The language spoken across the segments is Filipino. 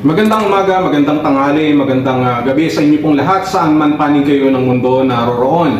Magandang umaga, magandang tanghali, magandang ah, gabi sa inyo pong lahat saan man panig kayo ng mundo naroroon.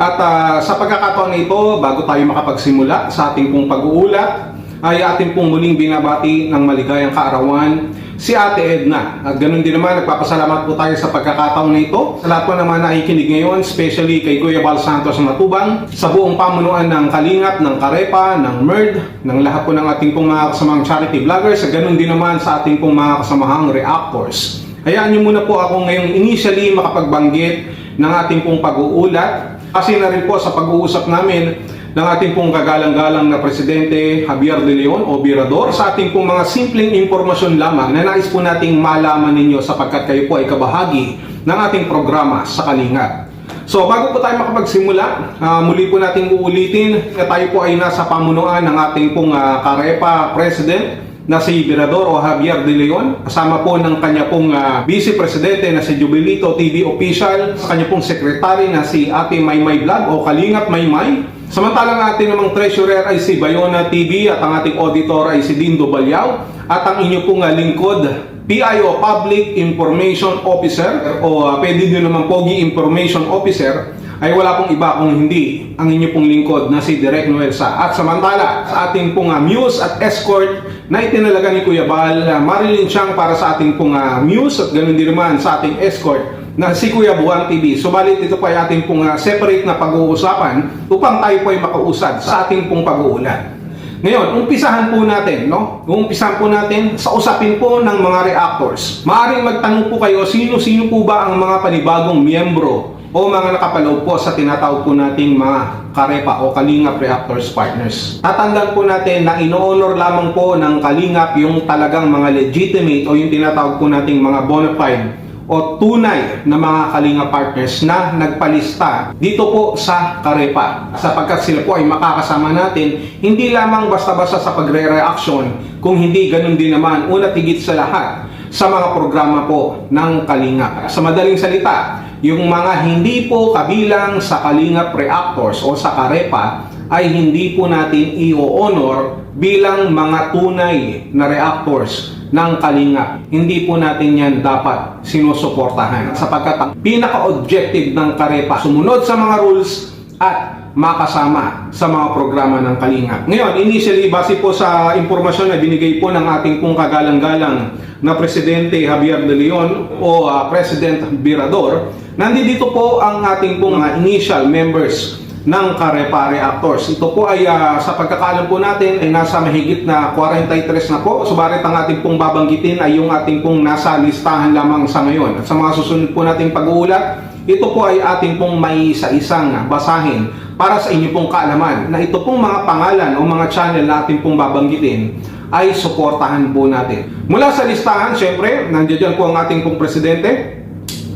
At ah, sa pagkakataon na ito, bago tayo makapagsimula sa ating pong pag-uulat, ay ating pong muling binabati ng maligayang kaarawan si Ate Edna. At ganun din naman, nagpapasalamat po tayo sa pagkakataon na ito. Sa lahat po naman na nakikinig ngayon, especially kay Kuya Bal Santos Matubang, sa buong pamunuan ng Kalingap, ng Karepa, ng MERD, ng lahat po ng ating pong mga kasamang charity vloggers, at ganun din naman sa ating pong mga kasamahang reactors. Hayaan niyo muna po ako ngayong initially makapagbanggit ng ating pong pag-uulat kasi na rin po sa pag-uusap namin ng ating pong kagalang-galang na Presidente Javier De Leon o Birador sa ating pong mga simpleng impormasyon lamang na nais po nating malaman ninyo sapagkat kayo po ay kabahagi ng ating programa sa Kalinga. So bago po tayo makapagsimula, ah, muli po nating uulitin na tayo po ay nasa pamunuan ng ating pong ah, Karepa President na si Birador o Javier De Leon, kasama po ng kanya pong ah, Vice Presidente na si Jubilito TV Official, sa kanya pong Secretary na si Ate Maymay Vlog o Kalingap Maymay. Samantalang ang ating namang treasurer ay si Bayona TV at ang ating auditor ay si Dindo Balyao at ang inyo pong ah, lingkod PIO Public Information Officer o uh, pwede nyo naman Pogi Information Officer ay wala pong iba kung hindi ang inyo pong lingkod na si Direk Noelsa. At samantala, sa ating pong uh, muse at escort na itinalaga ni Kuya Bal, uh, Marilyn Chang para sa ating pong uh, muse at ganun din naman sa ating escort na si Kuya Buwan TV. Subalit ito pa ay ating pong uh, separate na pag-uusapan upang tayo po ay makausad sa ating pong pag-uulan. Ngayon, umpisahan po natin, no? Umpisahan po natin sa usapin po ng mga reactors. Maaring magtanong po kayo, sino-sino po ba ang mga panibagong miyembro o mga nakapaloob po sa tinatawag po nating mga Karepa o Kalingap Reactors Partners. Tatandaan po natin na ino-honor lamang po ng Kalingap yung talagang mga legitimate o yung tinatawag po nating mga bona fide o tunay na mga kalinga partners na nagpalista dito po sa Karepa sapagkat sila po ay makakasama natin hindi lamang basta-basta sa pagre-reaction kung hindi ganun din naman una tigit sa lahat sa mga programa po ng Kalinga. Sa madaling salita, yung mga hindi po kabilang sa Kalingap Reactors o sa Karepa ay hindi po natin i-honor bilang mga tunay na reactors ng Kalinga. Hindi po natin yan dapat sinusuportahan sapagkat ang pinaka-objective ng Karepa sumunod sa mga rules at makasama sa mga programa ng Kalinga. Ngayon, initially, base po sa impormasyon na binigay po ng ating pong kagalang-galang na Presidente Javier De Leon o ah, President Birador, nandito po ang ating pong mga initial members ng Karepa Reactors. Ito po ay ah, sa pagkakalam po natin ay nasa mahigit na 43 na po. Subalit ang ating pong babanggitin ay yung ating pong nasa listahan lamang sa ngayon. At sa mga susunod po nating pag-uulat, ito po ay ating pong may isa-isang basahin para sa inyo pong kaalaman na ito pong mga pangalan o mga channel na ating pong babanggitin ay suportahan po natin. Mula sa listahan, syempre, nandiyan po ang ating pong presidente,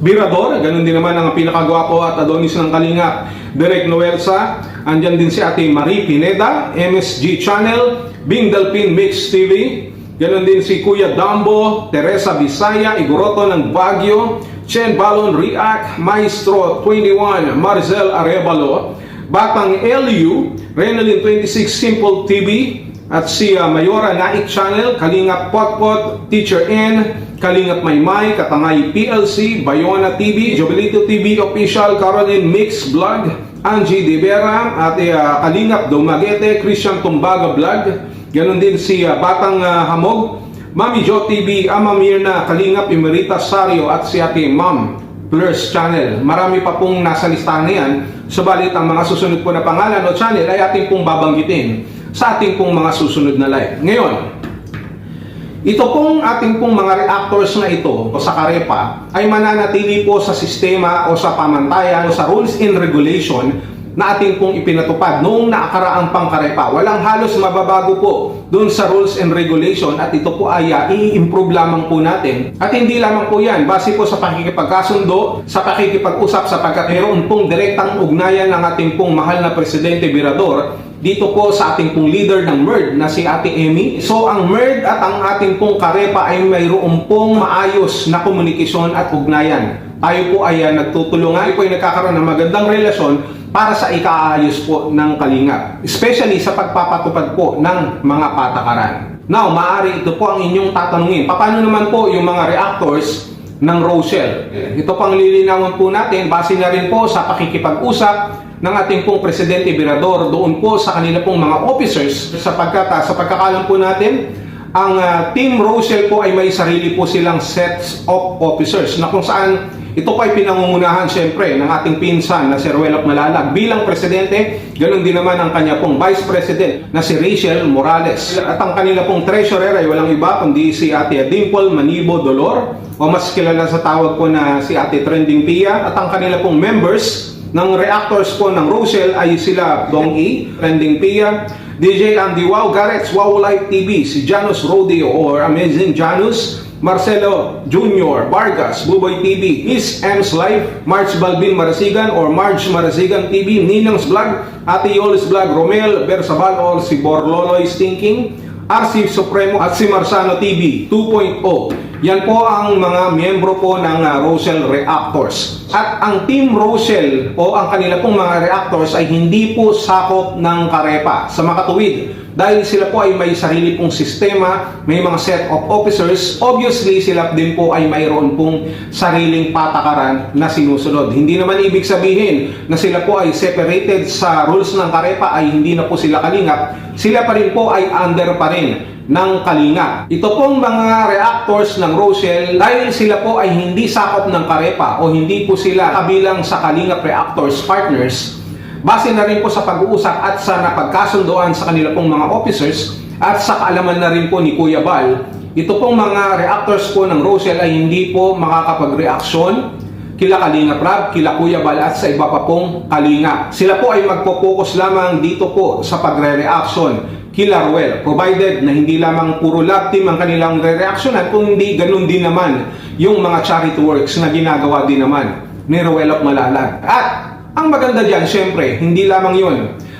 Birador, ganun din naman ang pinakagwapo at adonis ng Kalinga, Derek Noelsa. Andyan din si Ate Marie Pineda, MSG Channel, Bing Dalpin Mix TV. Ganun din si Kuya Dambo, Teresa Bisaya, Igoroto ng Baguio, Chen Balon React, Maestro 21, Maricel Arevalo, Batang LU, Renalyn 26 Simple TV, at si uh, Mayora Naik Channel, Kalingap Potpot, Teacher N, Kalingap Maymay, Katangay PLC, Bayona TV, Jovelito TV Official, Caroline Mix Vlog, Angie De Vera, at uh, Kalingap Dumagete, Christian Tumbaga Vlog, ganon din si uh, Batang uh, Hamog, Mami Jo TV, Ama Mirna, Kalingap Emerita Sario, at si Ate Ma'am Plus Channel. Marami pa pong nasa listahan na yan, subalit ang mga susunod po na pangalan o channel ay ating pong babanggitin sa ating pong mga susunod na live. Ngayon, ito pong ating pong mga reactors na ito o sa Karepa ay mananatili po sa sistema o sa pamantayan o sa rules and regulation na ating pong ipinatupad noong naakaraang pangkarepa. Walang halos mababago po doon sa rules and regulation at ito po ay uh, i-improve lamang po natin. At hindi lamang po yan, base po sa pakikipagkasundo, sa pakikipag-usap sapagkat mayroon pong direktang ugnayan ng ating pong mahal na Presidente Birador dito po sa ating pong leader ng MERD na si Ate Emmy. So ang MERD at ang ating pong Karepa ay mayroon pong maayos na komunikasyon at ugnayan. Tayo po ay uh, nagtutulungan, tayo po ay nagkakaroon ng magandang relasyon para sa ikaayos po ng kalingap. Especially sa pagpapatupad po ng mga patakaran. Now, maaari ito po ang inyong tatanungin. Paano naman po yung mga reactors ng Rochelle? Ito pang lilinawan po natin base na rin po sa pakikipag-usap ng ating pong Presidente Virador doon po sa kanila pong mga officers sapagkat sa pagkakalam po natin ang ah, Team Rochelle po ay may sarili po silang sets of officers na kung saan ito po ay pinangungunahan siyempre ng ating pinsan na si Ruelop Malalag bilang presidente, ganun din naman ang kanya pong vice president na si Rachel Morales. At ang kanila pong treasurer ay walang iba kundi si Ate Dimple Manibo Dolor o mas kilala sa tawag po na si Ate Trending Pia at ang kanila pong members ng reactors po ng Rochelle ay sila Dong E, Trending Pia, DJ Andy Wow, Garrett's Wow Life TV, si Janus Rodeo or Amazing Janus, Marcelo Jr., Vargas, Buboy TV, Miss M's Life, March Balbin Marasigan or Marge Marasigan TV, Ninang's Vlog, Ate Yolis Vlog, Romel Bersabal or si Borloloy's Thinking, RC Supremo at si Marsano TV 2.0. Yan po ang mga miyembro po ng uh, Rochelle Reactors. At ang Team Rochelle o ang kanila pong mga reactors ay hindi po sakop ng Karepa sa makatuwid. Dahil sila po ay may sarili pong sistema, may mga set of officers, obviously sila din po ay mayroon pong sariling patakaran na sinusunod. Hindi naman ibig sabihin na sila po ay separated sa rules ng Karepa ay hindi na po sila kalingap. Sila pa rin po ay under pa rin ng Kalinga. Ito pong mga reactors ng Rochelle, dahil sila po ay hindi sakop ng Karepa o hindi po sila kabilang sa Kalinga Reactors Partners, base na rin po sa pag-uusap at sa napagkasundoan sa kanila pong mga officers at sa kaalaman na rin po ni Kuya Bal, ito pong mga reactors po ng Rochelle ay hindi po makakapag-reaksyon kila Kalinga Prab, kila Kuya Bal at sa iba pa pong Kalinga. Sila po ay magpo-focus lamang dito po sa pagre-reaction kila Ruel, provided na hindi lamang puro lab ang kanilang kung hindi, ganun din naman yung mga charity works na ginagawa din naman ni Ruel of Malalag. At ang maganda dyan, syempre, hindi lamang yun.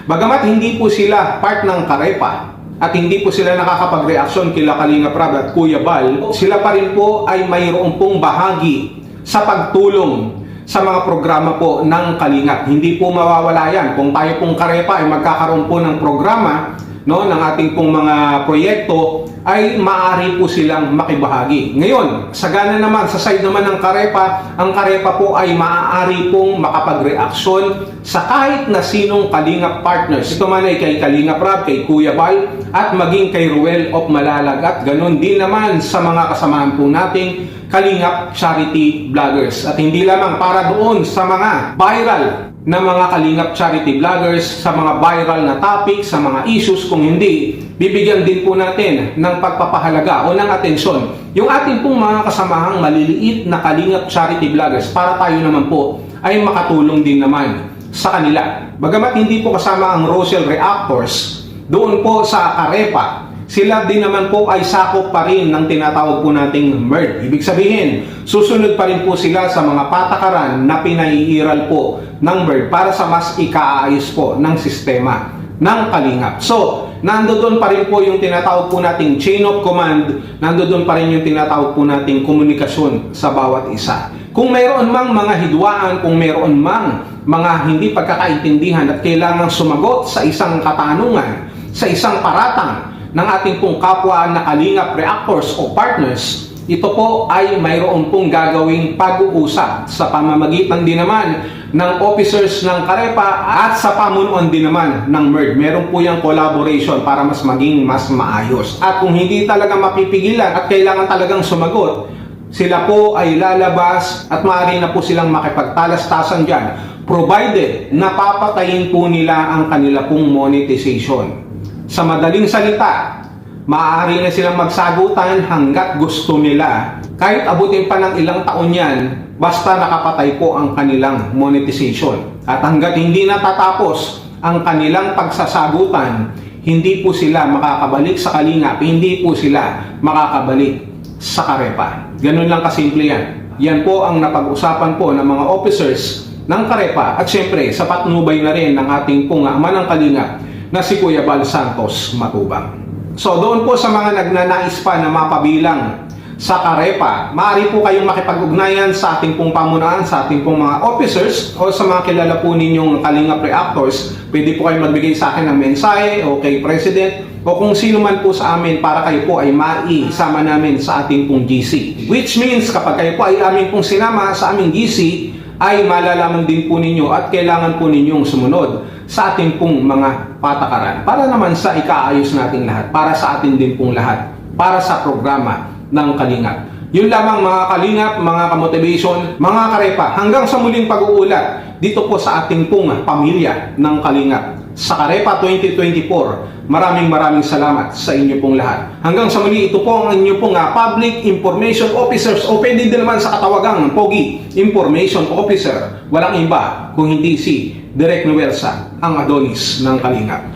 Bagamat hindi po sila part ng Karepa, at hindi po sila nakakapag-reaksyon kila Kalinga Prab at Kuya Bal, sila pa rin po ay mayroon pong bahagi sa pagtulong sa mga programa po ng Kalingap. Hindi po mawawala yan. Kung tayo pong Karepa ay magkakaroon po ng programa no, ng ating pong mga proyekto, ay maaari po silang makibahagi. Ngayon, sa gana naman, sa side naman ng Karepa, ang Karepa po ay maaari pong makapag-reaksyon sa kahit na sinong Kalingap partners. Ito man ay kay Kalingap Rab, kay Kuya Bal, at maging kay Ruel of Malalag. At ganun din naman sa mga kasamaan po nating Kalingap Charity Vloggers. At hindi lamang para doon sa mga viral na mga Kalingap Charity Vloggers, sa mga viral na topic, sa mga issues, kung hindi, bibigyan din po natin ng pagpapahalaga o ng atensyon yung ating pong mga kasamahang maliliit na Kalingap Charity Vloggers para tayo naman po ay makatulong din naman sa kanila. Bagamat hindi po kasama ang Rochelle Reactors, doon po sa Arepa, sila din naman po ay sakop pa rin ng tinatawag po nating MERD. Ibig sabihin, susunod pa rin po sila sa mga patakaran na pinaiiral po ng MERD para sa mas ikaayos po ng sistema ng kalingap. So, nandoon pa rin po yung tinatawag po nating chain of command, nandoon pa rin yung tinatawag po nating komunikasyon sa bawat isa. Kung mayroon mang mga hidwaan, kung mayroon mang mga hindi pagkakaintindihan at kailangang sumagot sa isang katanungan, sa isang paratang ng ating pong kapwa na kalingap reactors o partners, ito po ay mayroon pong gagawing pag-uusap sa pamamagitan din naman ng officers ng Karepa at sa pamunuan din naman ng MERD. Meron po yung collaboration para mas maging mas maayos. At kung hindi talaga mapipigilan at kailangan talagang sumagot, sila po ay lalabas at maaari na po silang makipagtalastasan dyan provided napapatayin po nila ang kanila pong monetization. Sa madaling salita, maaari na silang magsagutan hanggat gusto nila. Kahit abutin pa ng ilang taon yan, basta nakapatay po ang kanilang monetization. At hanggat hindi natatapos ang kanilang pagsasagutan, hindi po sila makakabalik sa kalingap, hindi po sila makakabalik sa karepa. Ganun lang kasimple yan. Yan po ang napag-usapan po ng mga officers ng karepa at syempre sa patnubay na rin ng ating pong ama ng kalingap na si Kuya Bal Santos Matubang. So doon po sa mga nagnanais pa na mapabilang sa Karepa, maaari po kayong makipag-ugnayan sa ating pong pamunuan, sa ating pong mga officers o sa mga kilala po ninyong Kalingap Reactors. Pwede po kayong magbigay sa akin ng mensahe o kay President o kung sino man po sa amin para kayo po ay maisama namin sa ating pong GC. Which means kapag kayo po ay amin pong sinama sa aming GC, ay malalaman din po ninyo at kailangan po ninyong sumunod sa ating pong mga patakaran para naman sa ikaayos nating lahat, para sa atin din pong lahat, para sa programa ng Kalingap. Yun lamang mga kalingap, mga kamotivation, mga karepa, hanggang sa muling pag-uulat dito po sa ating pong pamilya ng Kalingap. Sa Karepa 2024, maraming maraming salamat sa inyo pong lahat. Hanggang sa muli, ito po ang inyo pong ah, Public Information Officers o pwede din naman sa katawagang POGI Information Officer. Walang iba kung hindi si Direk Nuelsa, ang Adonis ng Kalingap.